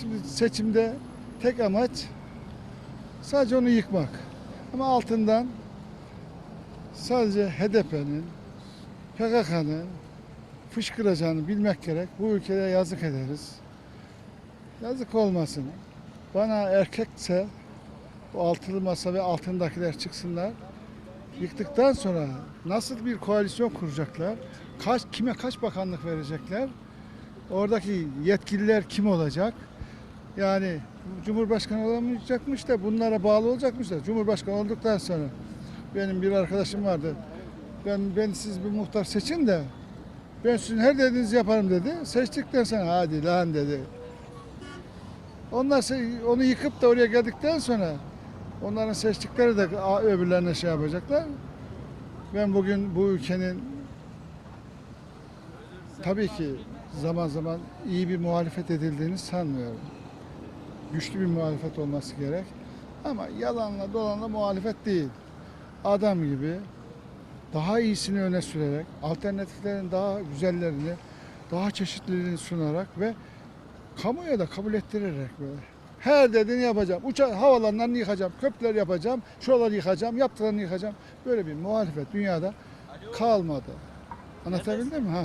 Şimdi seçimde tek amaç sadece onu yıkmak. Ama altından sadece HDP'nin, PKK'nın fışkıracağını bilmek gerek. Bu ülkeye yazık ederiz. Yazık olmasın. Bana erkekse bu altılı masa ve altındakiler çıksınlar. Yıktıktan sonra nasıl bir koalisyon kuracaklar? Kaç kime kaç bakanlık verecekler? Oradaki yetkililer kim olacak? Yani Cumhurbaşkanı olamayacakmış da bunlara bağlı olacakmış da Cumhurbaşkanı olduktan sonra benim bir arkadaşım vardı. Ben ben siz bir muhtar seçin de ben sizin her dediğinizi yaparım dedi. Seçtikten sonra hadi lan dedi. Onlar onu yıkıp da oraya geldikten sonra onların seçtikleri de öbürlerine şey yapacaklar. Ben bugün bu ülkenin tabii ki zaman zaman iyi bir muhalefet edildiğini sanmıyorum. Güçlü bir muhalefet olması gerek. Ama yalanla dolanla muhalefet değil. Adam gibi daha iyisini öne sürerek, alternatiflerin daha güzellerini, daha çeşitliliğini sunarak ve kamuya da kabul ettirerek böyle. Her dediğini yapacağım. Uçak havalarını yıkacağım, köprüler yapacağım, şuraları yıkacağım, yaptıklarını yıkacağım. Böyle bir muhalefet dünyada kalmadı. Anlatabildim mi? Ha.